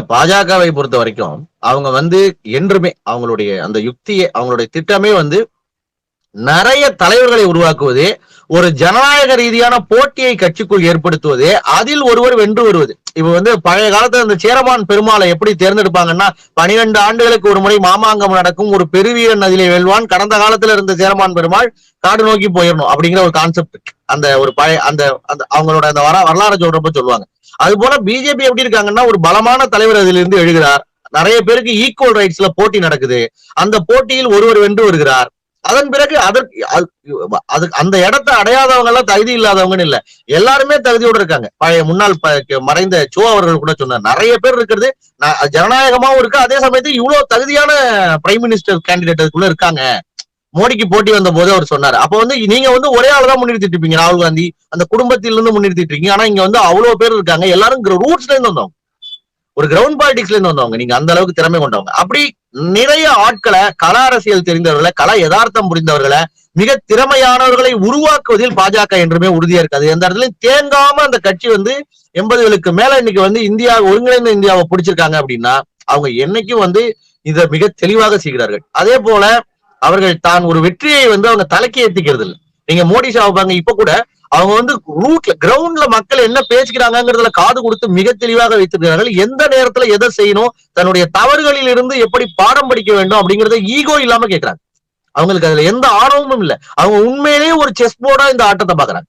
பாஜகவை பொறுத்த வரைக்கும் அவங்க வந்து என்றுமே அவங்களுடைய அந்த யுக்தியை அவங்களுடைய திட்டமே வந்து நிறைய தலைவர்களை உருவாக்குவது ஒரு ஜனநாயக ரீதியான போட்டியை கட்சிக்குள் ஏற்படுத்துவது அதில் ஒருவர் வென்று வருவது. இப்ப வந்து பழைய காலத்துல இந்த சேரமான் பெருமாளை எப்படி தேர்ந்தெடுப்பாங்கன்னா பனிரெண்டு ஆண்டுகளுக்கு ஒரு முறை மாமாங்கம் நடக்கும் ஒரு பெருவீரன் அதிலே வெல்வான். கடந்த காலத்துல இருந்த சேரமான் பெருமாள் காடு நோக்கி போயிடணும் அப்படிங்கிற ஒரு கான்செப்ட் அந்த ஒரு பழைய அந்த அந்த அவங்களோட அந்த வர வரலாறு சொல்றப்ப சொல்லுவாங்க. அது போல பிஜேபி எப்படி இருக்காங்கன்னா ஒரு பலமான தலைவர் அதிலிருந்து எழுகிறார். நிறைய பேருக்கு ஈக்குவல் ரைட்ஸ்ல போட்டி நடக்குது. அந்த போட்டியில் ஒருவர் வென்று வருகிறார். அதன் பிறகு அதற்கு அது- அந்த இடத்தை அடையாதவங்க எல்லாம் தகுதி இல்லாதவங்கன்னு இல்ல. எல்லாருமே தகுதியோட இருக்காங்க. பழைய முன்னாள் மறைந்த சோ அவர்கள் கூட சொன்னார் நிறைய பேர் இருக்கிறது. ஜனநாயகமாவும் இருக்கு. அதே சமயத்தில் இவ்வளவு தகுதியான பிரைம் மினிஸ்டர் கேண்டிடேட் இருக்காங்க. மோடிக்கு போட்டி வந்த போது அவர் சொன்னாரு. அப்ப வந்து நீங்க வந்து ஒரே ஆள் தான் முன்னிறுத்திட்டு இருப்பீங்க ராகுல் காந்தி. அந்த குடும்பத்திலிருந்து முன்னிறுத்திட்டு இருக்கீங்க ஆனா இங்க வந்து அவ்வளவு பேர் இருக்காங்க. எல்லாரும் ரூட்ஸ்ல இருந்து வந்தவங்க. ஒரு கிரவுண்ட் பாலிடிக்ஸ்ல இருந்து வந்தவங்க. நீங்க அந்த அளவுக்கு திறமை கொண்டவங்க. அப்படி நிறைய ஆட்களை கல அரசியல் தெரிந்தவர்களை கல யதார்த்தம் புரிந்தவர்களை மிக திறமையானவர்களை உருவாக்குவதில் பாஜக என்றுமே உறுதியா இருக்காது. எந்த இடத்துலயும் தேங்காம அந்த கட்சி வந்து எண்பதுகளுக்கு மேல இன்னைக்கு வந்து இந்தியா ஒருங்கிணைந்த இந்தியாவை பிடிச்சிருக்காங்க அப்படின்னா அவங்க என்னைக்கும் வந்து இதை மிக தெளிவாக செய்கிறார்கள். அதே போல அவர்கள் தான் ஒரு வெற்றியை வந்து அவங்க தலைக்கு ஏத்திக்கிறது இல்லை நீங்க மோடி ஷா இப்ப கூட அவங்க வந்து ரூட்ல கிரவுண்ட்ல மக்கள் என்ன பேசிக்கிறாங்கிறதுல காது கொடுத்து மிக தெளிவாக வைத்திருக்கிறார்கள். எந்த நேரத்துல எதை செய்யணும் தன்னுடைய தவறுகளில் இருந்து எப்படி பாடம் படிக்க வேண்டும் அப்படிங்கறத ஈகோ இல்லாம கேட்கிறாங்க. அவங்களுக்கு அதுல எந்த ஆர்வமும் இல்ல. அவங்க உண்மையிலேயே ஒரு செஸ் போர்டா இந்த ஆட்டத்தை பாக்குறாங்க